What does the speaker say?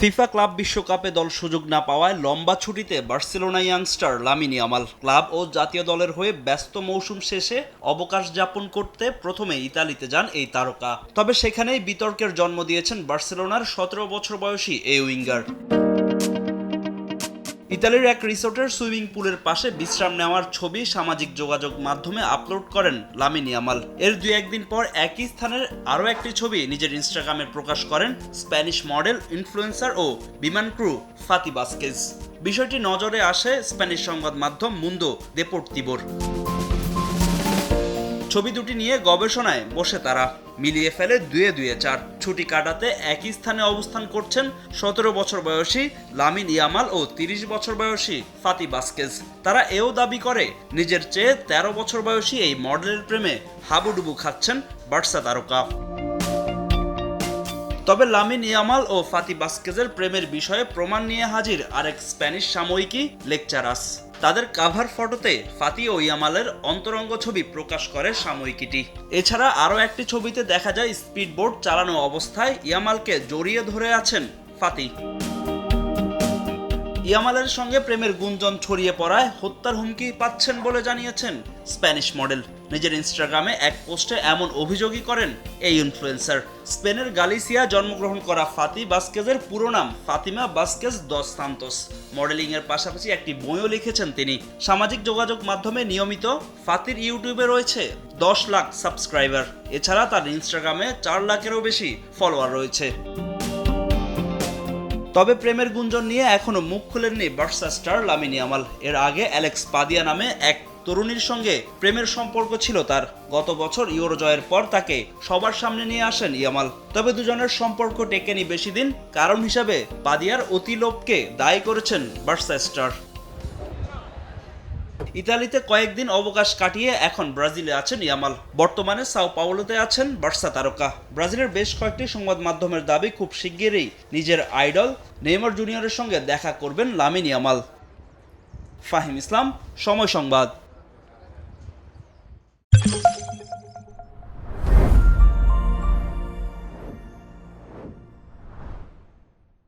FIFA club বিশ্বকাপে দল সুযোগ না পাওয়ায় লম্বা ছুটিতে Barcelona youngster Lamine Yamal club ও জাতীয় দলের হয়ে ব্যস্ত মৌসুম শেষে অবকাশ যাপন করতে প্রথমে ইতালিতে যান এই তারকা। তবে সেখানেই বিতর্কের জন্ম দিয়েছেন বার্সেলোনার সতেরো বছর বয়সী এই উইঙ্গার। ইতালির এক রিসোর্টের সুইমিং পুলের পাশে বিশ্রাম নেওয়ার ছবি সামাজিক যোগাযোগ মাধ্যমে আপলোড করেন লামিনী আমাল এর দুই একদিন পর একই স্থানের আরও একটি ছবি নিজের ইনস্টাগ্রামে প্রকাশ করেন স্প্যানিশ মডেল, ইনফ্লুয়েন্সার ও বিমান ক্রু ফাতি বাস্কেজ। বিষয়টি নজরে আসে স্প্যানিশ সংবাদ মাধ্যম মুন্দো দেপোর্তিবোর ছবি দুটি নিয়ে গবেষণায় বসে তারা। মিলিয়ে ফেলে দুয়ে দুয়ে চার। ছুটি কাটাতে একই স্থানে অবস্থান করছেন সতেরো বছর বয়সী লামিন ইয়ামাল ও তিরিশ বছর বয়সী ফাতি বাস্কেজ। তারা এও দাবি করে, নিজের চেয়ে তেরো বছর বয়সী এই মডেলের প্রেমে হাবুডুবু খাচ্ছেন বার্সা তারকা। তবে লামিন ইয়ামাল ও ফাতি বাস্কেজের প্রেমের বিষয়ে প্রমাণ নিয়ে হাজির আরেক স্প্যানিশ সাময়িকী লেকচারাস। তাদের কাভার ফটোতে ফাতি ও ইয়ামালের অন্তরঙ্গ ছবি প্রকাশ করে সাময়িকীটি। এছাড়া আরও একটি ছবিতে দেখা যায় স্পিডবোট চালানো অবস্থায় ইয়ামালকে জড়িয়ে ধরে আছেন ফাতি। ইয়ামালের সঙ্গে প্রেমের গুঞ্জন ছড়িয়ে পড়ায় হত্যার হুমকি পাচ্ছেন বলে জানিয়েছেন স্প্যানিশ মডেল। নিজের ইনস্টাগ্রামে এক পোস্টে এমন অভিযোগই করেন এই ইনফ্লুয়েন্সার। স্পেনের গালিসিয়া জন্মগ্রহণ করা ফাতি বাস্কেজের পুরো নাম ফাতিমা বাস্কেজ দস সান্তোস। মডেলিং এর পাশাপাশি একটি বইও লিখেছেন তিনি। সামাজিক যোগাযোগ মাধ্যমে নিয়মিত ফাতির ইউটিউবে রয়েছে দশ লাখ সাবস্ক্রাইবার। এছাড়া তার ইনস্টাগ্রামে চার লাখেরও বেশি ফলোয়ার রয়েছে। তবে প্রেমের গুঞ্জন নিয়ে এখনও মুখ খুলেননি বার্সা স্টার লামিনি আমাল। এর আগে অ্যালেক্স পাদিয়া নামে এক তরুণীর সঙ্গে প্রেমের সম্পর্ক ছিল তার। গত বছর ইউরো জয়ের পর তাকে সবার সামনে নিয়ে আসেন ইয়ামাল। তবে দুজনের সম্পর্ক টেকেনি বেশি দিন, কারণ হিসাবে পাদিয়ার অতিলোপকে দায়ী করেছেন বার্সা স্টার। ইতালিতে কয়েকদিন অবকাশ কাটিয়ে এখন ব্রাজিলে আছেন ইয়ামাল। বর্তমানে সাও পাওলোতে আছেন বার্সা তারকা। ব্রাজিলের বেশ কয়েকটি সংবাদ মাধ্যমের দাবি খুব শিগগিরই নিজের আইডল নেইমার জুনিয়রের সঙ্গে দেখা করবেন লামিন ইয়ামাল। ফাহিম ইসলাম, সময় সংবাদ।